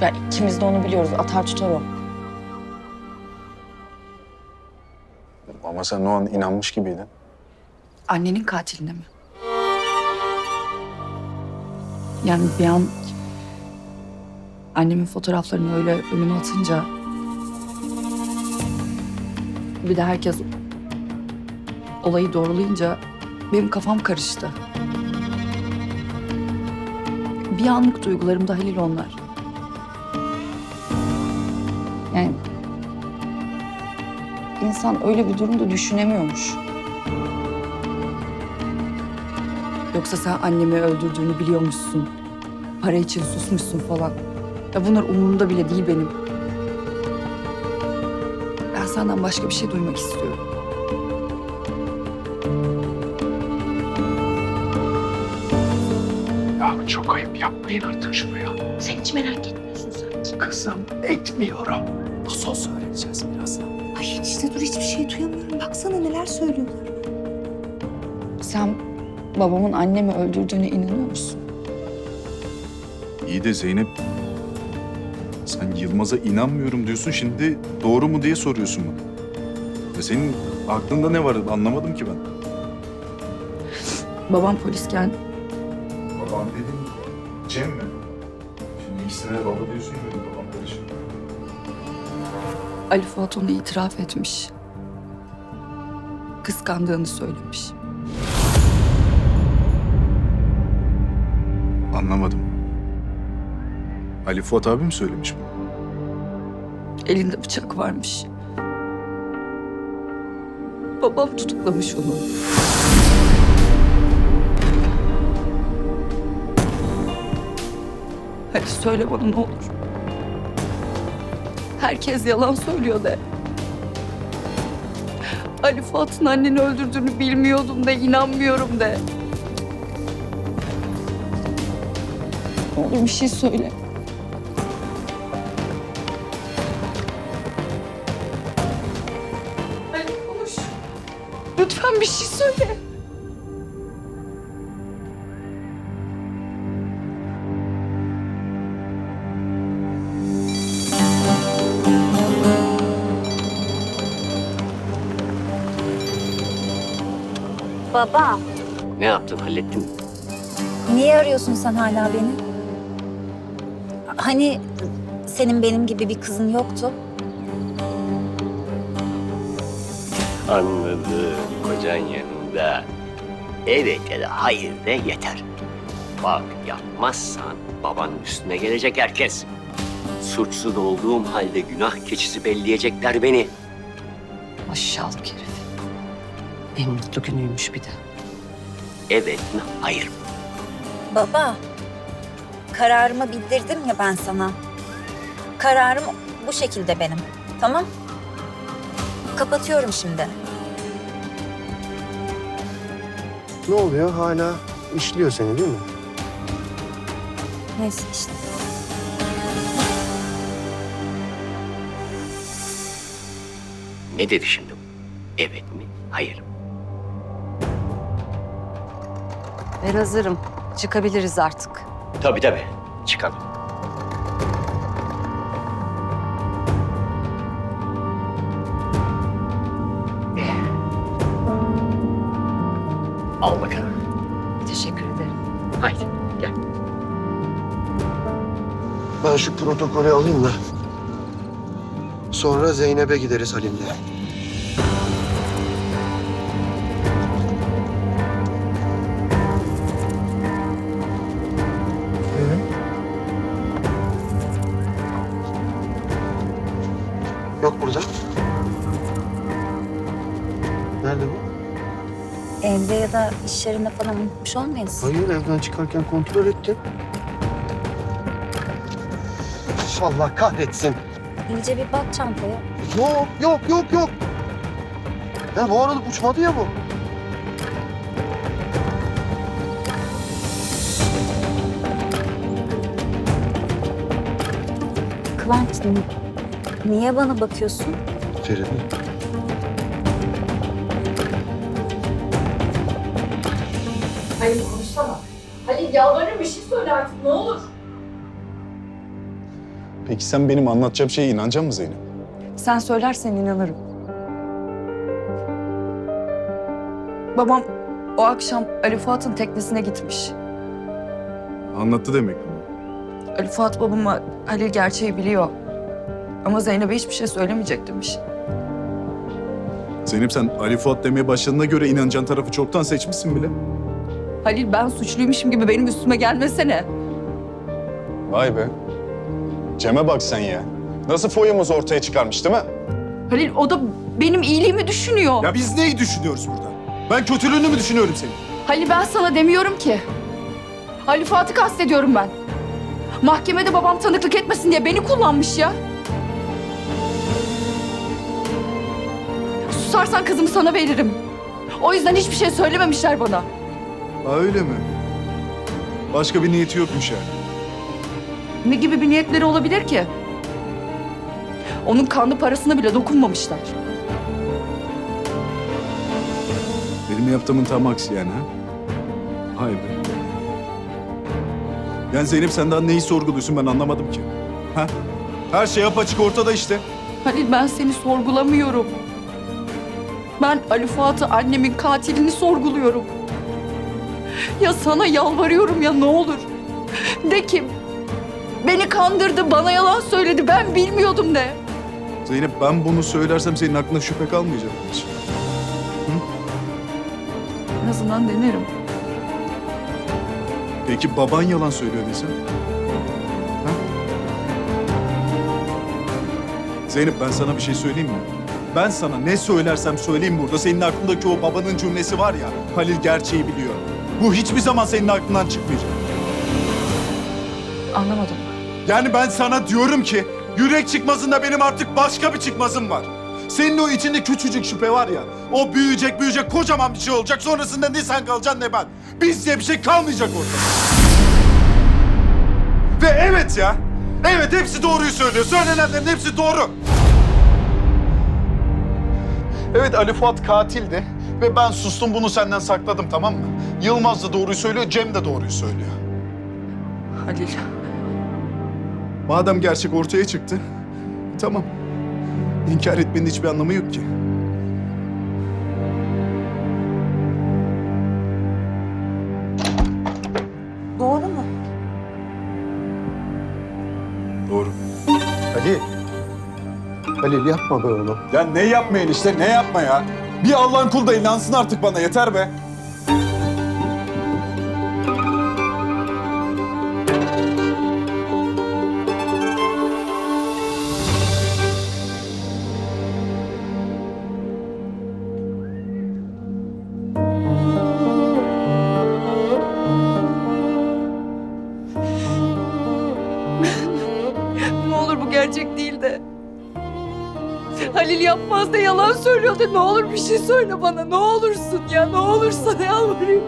Ya ikimiz de onu biliyoruz. Atar tutar o. Ama sen o an inanmış gibiydin. Annenin katiline mi? Yani bir an annemin fotoğraflarını öyle önüme atınca bir de herkes olayı doğrulayınca benim kafam karıştı. Bir anlık duygularım da Halil onlar. Yani insan öyle bir durumda düşünemiyormuş. Yoksa sen annemi öldürdüğünü biliyormuşsun. Para için susmuşsun falan. Ya bunlar umurumda bile değil benim. Ben senden başka bir şey duymak istiyorum. Ya çok ayıp yapmayın artık şunu ya. Sen hiç merak etmiyorsun sanki. Kızım etmiyorum. Nasıl söyleyeceğiz birazdan? Ay enişte dur hiçbir şey duyamıyorum. Baksana neler söylüyorlar. Sen babamın annemi öldürdüğüne inanıyor musun? İyi de Zeynep... Sen Yılmaz'a inanmıyorum diyorsun. Şimdi doğru mu diye soruyorsun bana. Ya senin aklında ne var anlamadım ki ben. Babam polisken Babam dedim Cem mi? Şimdi ikisine baba diyorsun ya. Ali Fuat onu itiraf etmiş. Kıskandığını söylemiş. Anlamadım. Ali Fuat abi mi söylemiş bunu? Elinde bıçak varmış. Babam tutuklamış onu. Hadi söyle bana ne olur. Herkes yalan söylüyor de. Ali Fuat'ın anneni öldürdüğünü bilmiyordum de, inanmıyorum de. Ne olur bir şey söyle. Ali konuş. Lütfen bir şey söyle. Baba, Ne yaptın hallettin mi? niye arıyorsun sen hala beni? Hani senin benim gibi bir kızın yoktu? Anladım. Kocan yanında. Evet ya da hayır de yeter. Bak yapmazsan babanın üstüne gelecek herkes. Suçsuz olduğum halde günah keçisi belleyecekler beni. Aşağılık herif. En mutlu günüymüş bir de. Evet mi hayır mı? Baba, kararımı bildirdim ya ben sana. Kararım bu şekilde benim. Tamam? Kapatıyorum şimdi. Ne oluyor? Hala işliyor seni değil mi? Neyse işte. Ne dedi şimdi bu? Evet mi hayır mı? Ben hazırım. Çıkabiliriz artık. Tabii tabii. Çıkalım. Al bakalım. Teşekkür ederim. Haydi gel. Ben şu protokolü alayım da. Sonra Zeynep'e gideriz Halim'le. Ya da iş yerinde falan unutmuş olmayasın. Hayır evden çıkarken kontrol ettim. Allah kahretsin. İyice bir bak çantaya. Yok yok yok yok. Ya bu arada uçmadı ya bu. Kıvanç, ni- niye bana bakıyorsun? Feride. Halil konuşsana. Halil yalvarırım bir şey söyle artık ne olur. Peki sen benim anlatacağım şeye inanacak mısın Zeynep? Sen söylersen inanırım. Babam o akşam Ali Fuat'ın teknesine gitmiş. Anlattı demek mi? Ali Fuat babama Halil gerçeği biliyor. Ama Zeynep'e hiçbir şey söylemeyecek demiş. Zeynep sen Ali Fuat demeye başladığına göre inanacağın tarafı çoktan seçmişsin bile. Halil ben suçluymuşum gibi benim üstüme gelmesene. Vay be. Cem'e bak sen ya. Nasıl foyamızı ortaya çıkarmış değil mi? Halil o da benim iyiliğimi düşünüyor. Ya biz neyi düşünüyoruz burada? Ben kötülüğünü mü düşünüyorum senin? Halil ben sana demiyorum ki. Ali Fuat'ı kastediyorum ben. Mahkemede babam tanıklık etmesin diye beni kullanmış ya. Susarsan kızımı sana veririm. O yüzden hiçbir şey söylememişler bana. Ha öyle mi? Başka bir niyeti yokmuş yani. Ne gibi bir niyetleri olabilir ki? Onun kanlı parasına bile dokunmamışlar. Benim yaptığımın tam aksi yani ha? Hay be. Yani Zeynep sen daha neyi sorguluyorsun ben anlamadım ki. Ha? Her şey apaçık ortada işte. Halil ben seni sorgulamıyorum. Ben Ali Fuat'ı annemin katilini sorguluyorum. Ya sana yalvarıyorum ya ne olur. De ki beni kandırdı, bana yalan söyledi. Ben bilmiyordum de. Zeynep ben bunu söylersem senin aklına şüphe kalmayacak hiç? En azından denerim. Peki baban yalan söylüyor desem? Ha? Zeynep ben sana bir şey söyleyeyim mi? Ben sana ne söylersem söyleyeyim burada senin aklındaki o babanın cümlesi var ya Halil gerçeği biliyor. Bu hiçbir zaman senin aklından çıkmayacak. Anlamadım. Yani ben sana diyorum ki yürek çıkmazında benim artık başka bir çıkmazım var. Senin o içinde küçücük şüphe var ya. O büyüyecek büyüyecek kocaman bir şey olacak. Sonrasında ne sen kalacaksın ne ben. Biz diye bir şey kalmayacak ortada. Ve evet ya. Evet hepsi doğruyu söylüyor. Söylenenlerin hepsi doğru. Evet Ali Fuat katildi. Ve ben sustum bunu senden sakladım tamam mı? Yılmaz da doğruyu söylüyor, Cem de doğruyu söylüyor. Halil. Madem gerçek ortaya çıktı, tamam. İnkar etmenin hiçbir anlamı yok ki. Doğru mu? Doğru. Ali. Halil yapma be oğlum. Ya ne yapmayın işte, ne yapma ya? Bir Allah'ın kulu da inansın artık bana, yeter be. Ne olur bu gerçek değil de. Halil yapmaz da yalan söylüyor de ne olur bir şey söyle bana. Ne olursun ya ne olursa yalvarayım.